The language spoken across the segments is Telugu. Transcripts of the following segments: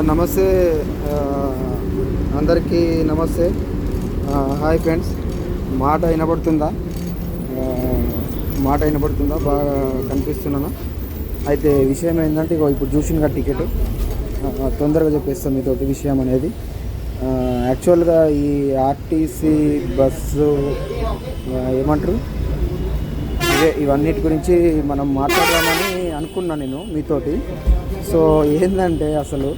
నమస్తే అందరికీ నమస్తే. Hi friends. మాట వినబడుతుందా? మాట వినబడుతుందా? బాగా కనిపిస్తున్నాను అయితే విషయం ఏంటంటే ఇగో ఇప్పుడు చూసిన టికెట్. తొందరగా చెప్పేస్తాను మీతోటి విషయం అనేది. యాక్చువల్గా ఈ ఆర్టీసీ బస్సు ఏమంటారు? ఇవే ఇవన్నిటి గురించి మనం మాట్లాడదామని అనుకున్నా నేను మీతోటి. సో ఏంటంటే అసలు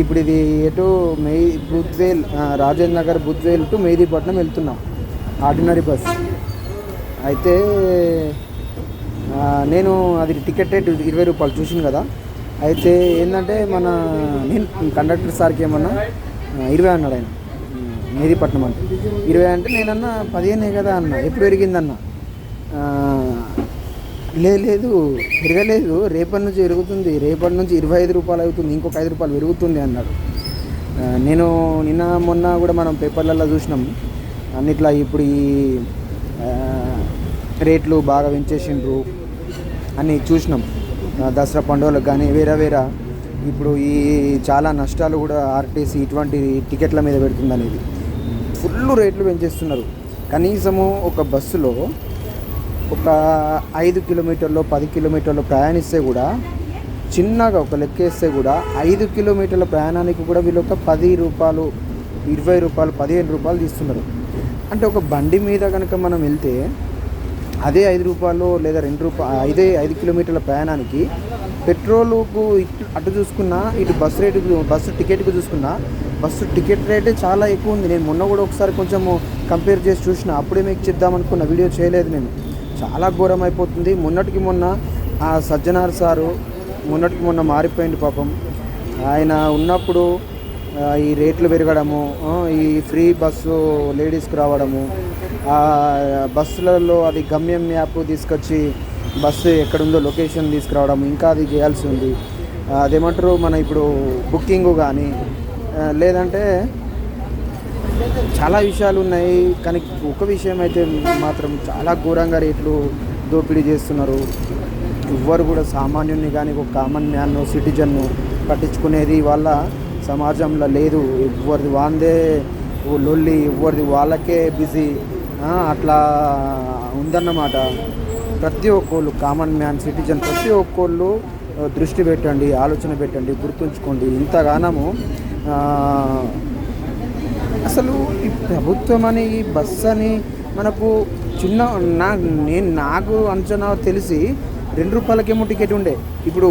ఇప్పుడు ఇది ఎటు మే బుద్వేల్ రాజేంద్ర నగర్ బుద్వేల్ టు మెహదీపట్నం వెళ్తున్నాం. ఆర్డినరీ బస్ అయితే నేను అది టికెట్ రేట్ ఇరవై రూపాయలు చూసింది కదా. అయితే ఏంటంటే మన నేను కండక్టర్ సార్కి ఏమన్నా ఇరవై అన్నాడు ఆయన. మెహదీపట్నం అంటే. ఇరవై అంటే నేనన్నా పదిహేనే కదా అన్న. ఎప్పుడు పెరిగిందన్న? లేదు లేదు పెరగలేదు. రేపటి నుంచి పెరుగుతుంది. రేపటి నుంచి ఇరవై ఐదు రూపాయలు అవుతుంది. ఇంకొక ఐదు రూపాయలు పెరుగుతుంది అన్నాడు. నేను నిన్న మొన్న కూడా మనం పేపర్లలో చూసినాం. అన్నిట్లా ఇప్పుడు ఈ రేట్లు బాగా పెంచేసిండ్రు అని చూసినాం. దసరా పండుగలకు కానీ వేరే వేరే. ఇప్పుడు ఈ చాలా నష్టాలు కూడా ఆర్టీసీ ఇటువంటి టికెట్ల మీద పెడుతుంది అనేది ఫుల్ రేట్లు పెంచేస్తున్నారు. కనీసము ఒక బస్సులో ఒక ఐదు కిలోమీటర్లు పది కిలోమీటర్లు ప్రయాణిస్తే కూడా చిన్నగా ఒక లెక్కేస్తే కూడా ఐదు కిలోమీటర్ల ప్రయాణానికి కూడా వీళ్ళు ఒక పది రూపాయలు ఇరవై రూపాయలు పదిహేను రూపాయలు తీస్తున్నారు. అంటే ఒక బండి మీద కనుక మనం వెళ్తే అదే ఐదు రూపాయలు లేదా రెండు రూపాయలు ఐదే ఐదు కిలోమీటర్ల ప్రయాణానికి పెట్రోలుకు ఇటు అటు చూసుకున్నా ఇటు బస్సు రేటు బస్సు టికెట్కు చూసుకున్నా బస్సు టికెట్ రేటే చాలా ఎక్కువ ఉంది. నేను మొన్న కూడా ఒకసారి కొంచెం కంపేర్ చేసి చూసిన అప్పుడే మీకు చెప్దామనుకున్న వీడియో చేయలేదు నేను. చాలా ఘోరం అయిపోతుంది మొన్నటికి మొన్న ఆ సజ్జనార్ సారు మొన్నటికి మొన్న మారిపోయింది పాపం. ఆయన ఉన్నప్పుడు ఈ రేట్లు పెరగడము ఈ ఫ్రీ బస్సు లేడీస్కి రావడము ఆ, బస్సులలో అది గమ్యం యాప్ తీసుకొచ్చి బస్సు ఎక్కడుందో లొకేషన్ తీసుకురావడం ఇంకా అది చేయాల్సి ఉంది. అదేమంటారు మన ఇప్పుడు బుకింగ్ కానీ లేదంటే చాలా విషయాలు ఉన్నాయి కానీ ఒక విషయం అయితే మాత్రం చాలా ఘోరంగా రేట్లు దోపిడీ చేస్తున్నారు. ఎవ్వరు కూడా సామాన్యుని కానీ ఒక కామన్ మ్యాన్ సిటిజన్ను పట్టించుకునేది వాళ్ళ సమాజంలో లేదు. ఎవరిది వాందే లొల్లి ఎవరిది వాళ్ళకే బిజీ. అట్లా ఉందన్నమాట. ప్రతి ఒక్కళ్ళు కామన్ మ్యాన్ సిటిజన్ ప్రతి ఒక్కళ్ళు దృష్టి పెట్టండి ఆలోచన పెట్టండి గుర్తుంచుకోండి. ఇంతగానము అసలు ఈ ప్రభుత్వం అని ఈ బస్ అని మనకు చిన్న నా నేను నాకు అంచనా తెలిసి రెండు రూపాయలకేమో టికెట్ ఉండే. ఇప్పుడు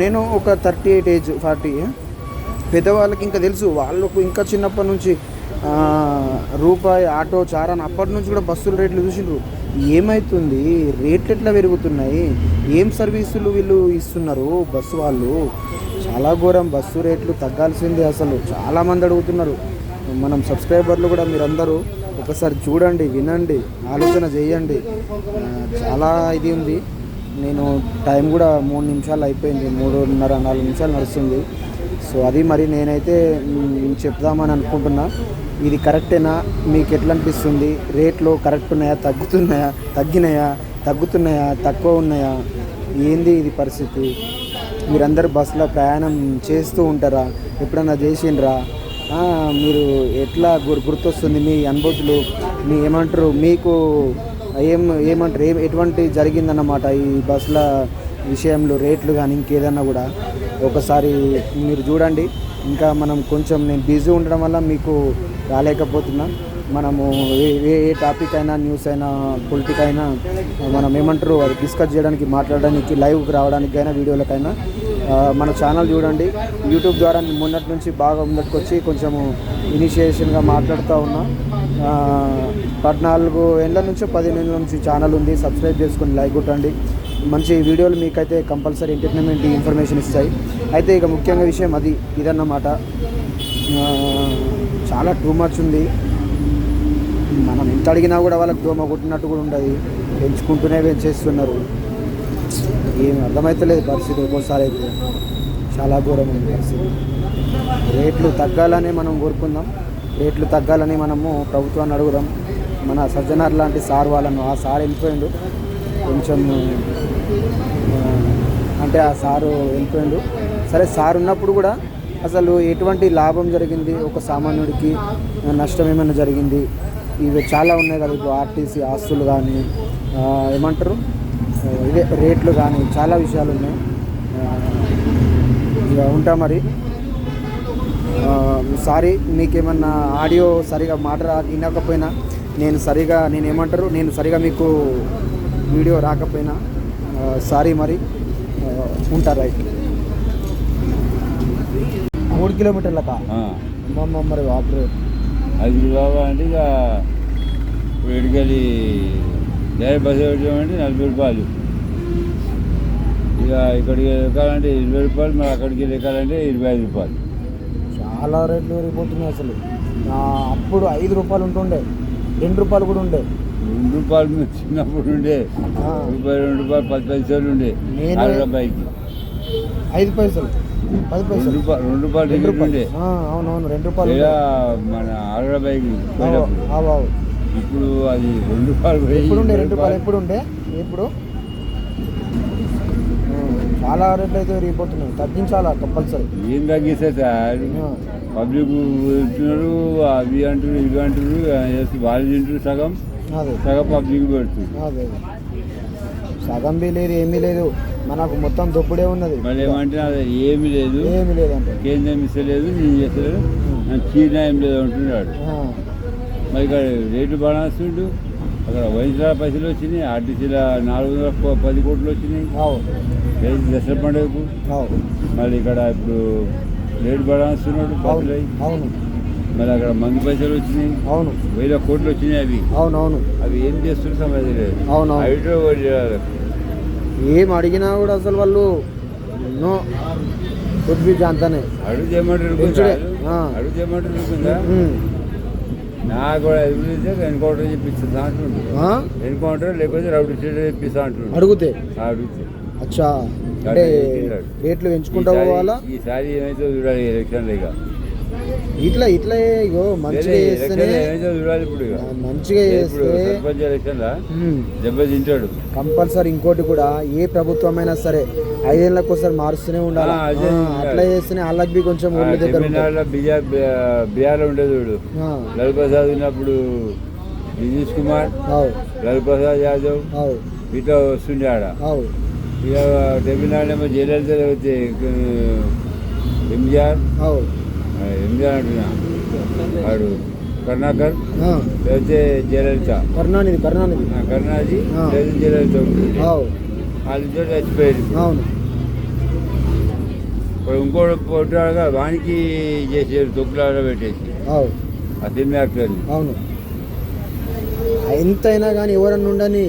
నేను ఒక థర్టీ ఎయిట్ ఏజ్ ఫార్టీ పెద్దవాళ్ళకి ఇంకా తెలుసు వాళ్ళకు ఇంకా చిన్నప్పటి నుంచి రూపాయి ఆటో చారాన్ అప్పటి నుంచి కూడా బస్సుల రేట్లు చూసిండ్రు. ఏమవుతుంది రేట్లు ఎట్లా పెరుగుతున్నాయి? ఏం సర్వీసులు వీళ్ళు ఇస్తున్నారు బస్సు వాళ్ళు? చాలా ఘోరం బస్సు రేట్లు తగ్గాల్సిందే అసలు. చాలామంది అడుగుతున్నారు. మనం సబ్స్క్రైబర్లు కూడా మీరందరూ ఒకసారి చూడండి వినండి ఆలోచన చేయండి. చాలా ఇది ఉంది. నేను టైం కూడా మూడు నిమిషాలు అయిపోయింది మూడున్నర నాలుగు నిమిషాలు నడుస్తుంది. సో అది మరి నేనైతే చెప్దామని అనుకుంటున్నా. ఇది కరెక్టేనా? మీకు ఎట్లా అనిపిస్తుంది? రేట్లు కరెక్ట్ ఉన్నాయా? తగ్గుతున్నాయా? తగ్గినాయా? తగ్గుతున్నాయా? తక్కువ ఉన్నాయా? ఏంది ఇది పరిస్థితి? మీరందరూ బస్సులో ప్రయాణం చేస్తూ ఉంటారా? ఎప్పుడన్నా చేసిండ్రా? మీరు ఎట్లా గుర్ గుర్తొస్తుంది మీ అనుభూతులు? మీ ఏమంటారు మీకు ఏం ఏమంటారు ఏం ఎటువంటి జరిగిందన్నమాట ఈ బస్సుల విషయంలో రేట్లు కానీ ఇంకేదన్నా కూడా? ఒకసారి మీరు చూడండి. ఇంకా మనం కొంచెం నేను బిజీ ఉండడం వల్ల మీకు రాలేకపోతున్నా. మనము ఏ ఏ ఏ టాపిక్ అయినా న్యూస్ అయినా పొలిటిక్ అయినా మనం ఏమంటారు అది డిస్కస్ చేయడానికి మాట్లాడడానికి లైవ్కి రావడానికైనా వీడియోలకైనా మన ఛానల్ చూడండి. యూట్యూబ్ ద్వారా మొన్నటి నుంచి బాగా ముందటికి వచ్చి కొంచెము ఇనిషియేషన్గా మాట్లాడుతూ ఉన్నా. పద్నాలుగు ఏళ్ళ నుంచి పదిహేను ఏళ్ళ నుంచి ఛానల్ ఉంది. సబ్స్క్రైబ్ చేసుకొని లైక్ కొట్టండి. మంచి వీడియోలు మీకైతే కంపల్సరీ ఎంటర్టైన్మెంట్ ఇన్ఫర్మేషన్ ఇస్తాయి. అయితే ఇక ముఖ్యంగా విషయం అది ఇదన్నమాట. చాలా టూ మచ్ ఉంది. మనం ఎంత అడిగినా కూడా వాళ్ళకి దోమ కొట్టినట్టు కూడా ఉండదు. పెంచుకుంటూనే పెంచేస్తున్నారు. ఏం అర్థమవుతలేదు పరిస్థితి ఒక్కోసారి అయితే. చాలా ఘోరం ఉంది పరిస్థితి. రేట్లు తగ్గాలని మనం కోరుకుందాం. రేట్లు తగ్గాలని మనము ప్రభుత్వాన్ని అడుగుదాం. మన సజ్జనార్ లాంటి సార్ వాళ్ళను ఆ సార్ వెళ్ళిపోయిండు. కొంచెం అంటే ఆ సారు వెళ్ళిపోయిండు. సరే సార్ ఉన్నప్పుడు కూడా అసలు ఎటువంటి లాభం జరిగింది? ఒక సామాన్యుడికి నష్టం ఏమైనా జరిగింది? ఇవి చాలా ఉన్నాయి కదా ఇప్పుడు ఆర్టీసీ ఆస్తులు కానీ ఏమంటారు? ఇదే రేట్లు కానీ చాలా విషయాలు ఉన్నాయి. ఇక ఉంటా మరి. సారీ మీకేమన్నా ఆడియో సరిగా మాట రా వినకపోయినా నేను సరిగా నేను ఏమంటారు నేను సరిగా మీకు వీడియో రాకపోయినా సారీ మరి ఆ, ఉంటా రైట్. మూడు కిలోమీటర్లకా. అమ్మమ్మ మరి అది కావాలంటే ఇక ఇప్పుడు ఇడికెళ్ళి డైరెక్ట్ బస్సు వచ్చామంటే నలభై రూపాయలు. ఇక ఇక్కడికి ఎక్కాలంటే ఇరవై రూపాయలు మరి అక్కడికి ఎక్కాలంటే ఇరవై ఐదు రూపాయలు. చాలా రేట్లు పెరిగిపోతున్నాయి అసలు. అప్పుడు ఐదు రూపాయలు ఉంటుండే రెండు రూపాయలు కూడా ఉండే. రెండు రూపాయలు మేము చిన్నప్పుడు ఉండే. రూపాయి రెండు రూపాయలు పది పైసలు ఉండే రూపాయికి ఐదు పైసలు పది పైసలు. రూపాయలు రెండు రూపాయలు రెండు రూపాయలు. అవునవును రెండు రూపాయలు. మన అరవై రూపాయికి ఇప్పుడు అది రెండు రూపాయలు పోయి ఎప్పుడు ఉండే రెండు రూపాయలు ఎప్పుడు? ఉండే ఇప్పుడు చాలా రేట్లు అయితే పెరిగిపోతున్నాయి. తగ్గించాలా కంపల్సరీ? ఏం తగ్గిస్తే సార్? పబ్లిక్ వెళ్తున్నారు అవి అంటారు ఇవి అంటారు వాళ్ళు తింటారు సగం. సగం పబ్లిక్ పెడుతుంది. సగం బి లేదు ఏమీ లేదు. మనకు మొత్తం దొప్పుడే ఉన్నది. మళ్ళీ అది ఏమీ లేదు. ఏమీ లేదంటే. కేంద్రం ఇస్తలేదు నేను చేస్తలేదు. చీనా ఏం లేదు అంటున్నాడు. మరి ఇక్కడ రేటు బాగా వస్తుండు. అక్కడ వైద్యుల పైసలు వచ్చినాయి ఆర్టీసీలో నాలుగు వందల పది కోట్లు వచ్చినాయి. రేపు దసరా పండుగకు? మళ్ళీ ఇక్కడ ఇప్పుడు రేటు బాగా వస్తున్నాడు అవును. మళ్ళీ అక్కడ మందు పైసలు వచ్చినాయి. అవును. వేల కోట్లు వచ్చినాయి అవి. అవును అవును అవి ఏం సమస్య లేదు. అవును హైడ్రో ఏం అడిగినా కూడా అసలు వాళ్ళు నో కొద్ది జాంతానే అడుగు చేయమంటారు. అడుగు చేయమంటారు. నాకు ఎన్కౌంటర్? ఎన్కౌంటర్ లేకపోతే రౌడీ అంటుండు. అడిగితే? అడిగితే. అచ్చా. అంటే రేట్లు పెంచుకుంటా పోవాలా? ఈసారి ఏమైతే చూడాలి ఎలక్షన్లు ఇక. ఇట్లా ఇట్లా ఇగో మంచిగా ఏమైతే చూడాలి ఇప్పుడు మంచిగా చేస్తే సర్పంచ్ ఎలక్షన్ల? ఉమ్. దెబ్బ తింటాడు కంపల్సరీ ఇంకోటి కూడా ఏ ప్రభుత్వమైనా సరే ఐదేళ్ళకి ఒకసారి మారుస్తూనే ఉండాలి. అట్లా చేస్తేనే వాళ్ళకి బి కొంచెం ఒళ్ళు దగ్గర బిఆర్ ఉండేది వీడు ఆ, లాల్ ప్రసాద్ ఉన్నప్పుడు నితీష్ కుమార్ లాల్ ప్రసాద్ యాదవ్ ఇట్లా వస్తుండే ఆడ. ఇక తమిళనాడు ఏమో జయలలిత ఎంజిఆర్ అంటున్నా వాడు కరుణాకర్? లేకపోతే జయలలిత? కరుణానిధి కరుణానిధి. కరుణాజీ. లేదా జయలలిత వాళ్ళిద్దరు చచ్చిపోయారు అవును. ఇప్పుడు ఇంకోటి పొట్టాడుగా వానికి చేసారు తొక్కులాడ పెట్టేసి. ఆ సినిమా యాక్టర్ని. అవును. ఎంతైనా కానీ ఎవరన్నా ఉండని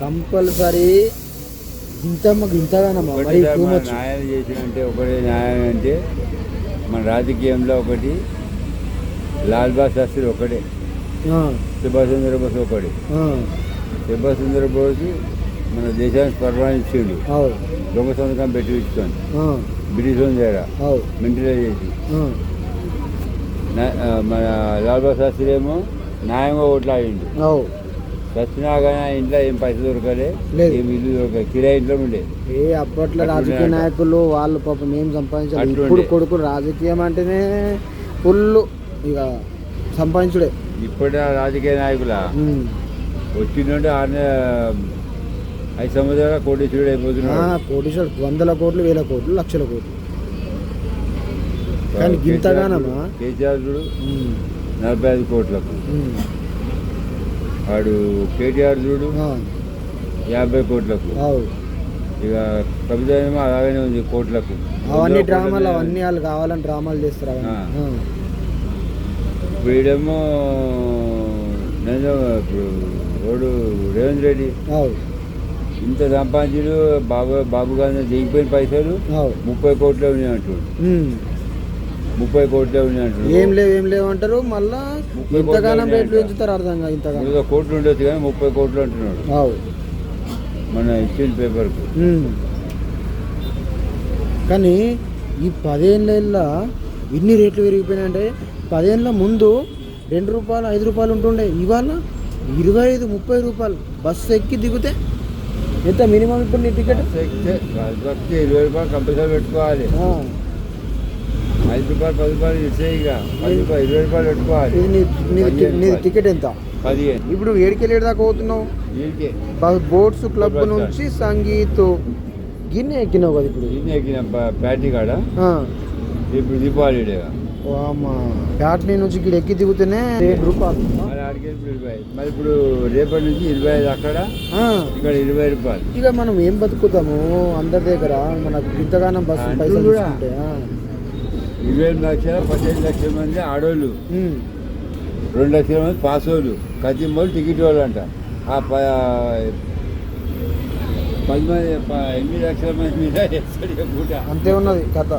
కంపల్సరీ ఇంత ఇంతగానమ్మా. మరి మన మచ్ న్యాయం చేసినంటే ఒకటి న్యాయం అంటే మన రాజకీయంలో ఒకటి లాల్ బాస్ శాస్త్రి ఒకటే సుభాష్ చంద్రబోస్ ఒకటి. సుభాష్ చంద్రబోస్ మన దేశానికి పరిపాలించిండు దొంగ సంతకం పెట్టి ఇచ్చుకొని బ్రిటిష్ దగ్గర మింటరీ చేసి. మన లాల్ బాస్ శాస్త్రి ఏమో న్యాయంగా ఓట్లాడిండు అవు. చచ్చినా కానీ ఆ ఇంట్లో ఏం పైసలు దొరకలే లేదు. ఏం ఇల్లు దొరకలే కిరాయి ఇంట్లో ఉండే ఏ అప్పట్లో అట్లుండే రాజకీయ. నాయకులు వాళ్ళు పాపం ఏం సంపాదించారు అట్లుండే. ఇప్పుడు కొడుకులు రాజకీయం అంటేనే ఫుల్ ఇక సంపాదించుడే ఇప్పటి రాజకీయ నాయకుల ఉమ్. వచ్చిందంటే ఆరు నె- ఐదు సంవత్సరాల కోటీశ్వరుడు ఆ, అయిపోతున్నాడు కోటీశ్వరుడు వందల కోట్లు వేల కోట్లు లక్షల కోట్లు కానీ గింతగానమా? కేసీఆర్ చూడు ఉమ్. నలభై ఐదు కోట్లకు ఉమ్. వాడు కేటీఆర్ చూడు యాభై కోట్లకు. ఇక ఏమో అలాగనే ఉంది కోట్లకు. అవన్నీ డ్రామాలు అవన్నీ వాళ్ళు కావాలని డ్రామాలు చేస్తారు. వీడేమో నేను ఇప్పుడు వాడు రేవంత్ రెడ్డి. ఇంత సంపాదించుడు బాబు బాబు గాంధీ దిగిపోయిన పైసలు ముప్పై కోట్లే ఉన్నాయి అంటుడు. ముప్పై కోట్లే ఉన్నాయి అంటుడు. ఏం లేవు ఏం లేవు అంటారు మళ్ళా ఇంతగానం రేట్లు. పెంచుతారు అర్థం కాదు ఇంతగానం. కోట్లు ఉండొచ్చు కానీ ముప్పై కోట్లు అంటున్నాడు. అవు. మన ఇచ్చిన పేపర్కు. కానీ ఈ పదేళ్ళ ఇన్ని రేట్లు పెరిగిపోయినాయంటే పదేళ్ళ ముందు రెండు రూపాయలు ఐదు రూపాయలు ఉంటుండే. ఇవాళ ఇరవై ఐదు ముప్పై రూపాయలు. బస్సు ఎక్కి దిగితే ఎంత మినిమం ఇప్పుడు నీ టికెట్? ఇరవై రూపాయలు కంపల్సరీ పెట్టుకోవాలి. ఐదు రూపాయలు పది రూపాయలు ఇక. పది రూపాయలు ఇరవై రూపాయలు పెట్టుకోవాలి. నీది. టికెట్ ఎంత? పదిహేను. ఇప్పుడు ఏడికెళ్ళి దాకా పోతున్నావు? బోట్స్ క్లబ్ నుంచి సంగీత్. గిన్నె ఎక్కినావు కదా ఇప్పుడు? దీన్ని ఎక్కిన ప్యాటీ కాడ. ఇప్పుడు దీపావళి. ప్యాట్నీ నుంచి ఇక్కడ ఎక్కి దిగుతూనే ఏడు రూపాయలు. మరి ఇప్పుడు రేపటి నుంచి ఇరవై ఐదు అక్కడ. ఇక్కడ ఇరవై రూపాయలు. ఇక మనం ఏం బతుకుతాము? అందరి దగ్గర మనకు ఇంతగానం బస్సు పైసలు. ఇరవై లక్షల పదిహేను లక్షల మంది ఆడోళ్ళు. రెండు లక్షల మంది పాస్ వాళ్ళు కత్తి వాళ్ళు టికెట్ వాళ్ళు అంట ఆ పది మంది ఎనిమిది లక్షల మంది మీద అంతే ఉన్నది కథ.